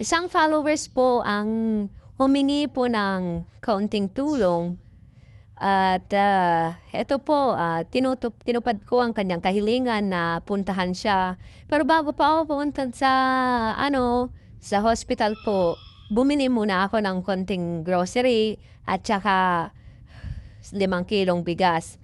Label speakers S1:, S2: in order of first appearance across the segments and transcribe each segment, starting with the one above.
S1: Isang followers po ang humingi po ng kaunting tulong at ah, eto po, ah, tinutup, tinupad ko ang kanyang kahilingan na puntahan siya. Pero bago pa ako pumunta sa, ano, sa hospital po, bumili muna ako ng konting grocery at saka limang kilong bigas.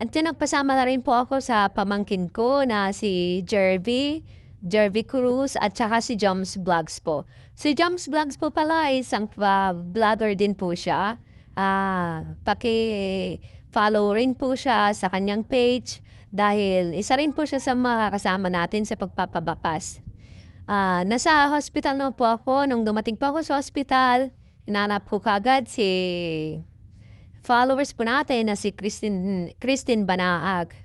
S1: At nagpasama na rin po ako sa pamangkin ko na si Jervy, Jervy Cruz at saka si Joms Vlogs po. Si Joms Vlogs po pala ay isang ah, vlogger din po siya. Ah, paki-follow rin po siya sa kanyang page dahil isa rin po siya sa mga kasama natin sa pagpapabakas. Ah, nasa hospital na po ako. Nung dumating po ako sa hospital, inanap ko kagad si followers po natin na si Christine, Christine Banaag.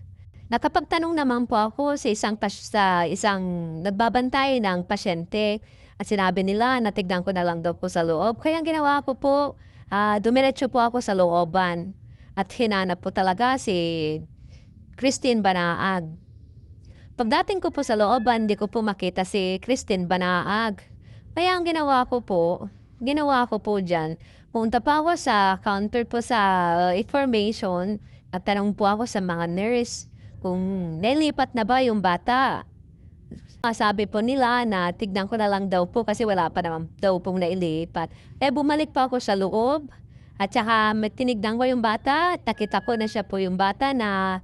S1: Nakapagtanong naman po ako sa isang, pas- sa isang nagbabantay ng pasyente at sinabi nila na tignan ko na lang daw po sa loob. Kaya ang ginawa ko po, ah, dumiretso po ako sa looban at hinanap po talaga si Christine Banaag. Pagdating ko po sa looban, di ko po makita si Christine Banaag. Kaya ang ginawa ko po, ginawa ko po dyan, punta pa ako sa counter po sa uh, information at tanong po ako sa mga nurse kung nilipat na ba yung bata. Sabi po nila na tignan ko na lang daw po kasi wala pa naman daw pong nailipat. Eh bumalik pa ako sa loob at saka tinignan ko yung bata at nakita ko na siya po yung bata na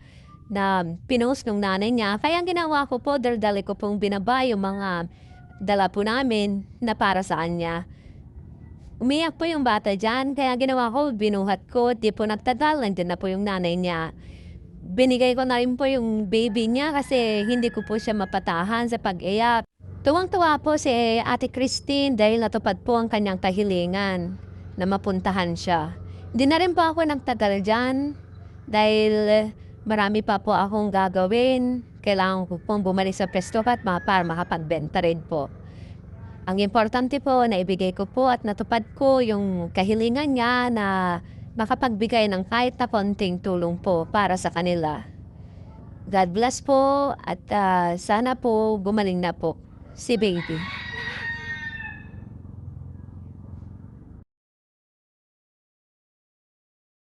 S1: na pinost ng nanay niya. Kaya ang ginawa ko po, daldali ko pong binaba yung mga dala po namin na para sa kanya. Umiyak po yung bata dyan, kaya ginawa ko, binuhat ko, di po nagtagal, nandun na po yung nanay niya. Binigay ko na rin po yung baby niya kasi hindi ko po siya mapatahan sa pag-iyak. Tuwang-tuwa po si Ate Christine dahil natupad po ang kanyang kahilingan na mapuntahan siya. Hindi na rin po ako nagtagal dyan dahil marami pa po akong gagawin. Kailangan ko pong bumalik sa pesto at para makapagbenta rin po. Ang importante po na ibigay ko po at natupad ko yung kahilingan niya na makapagbigay ng kahit na konting tulong po para sa kanila. God bless po at ah, sana po gumaling na po si baby.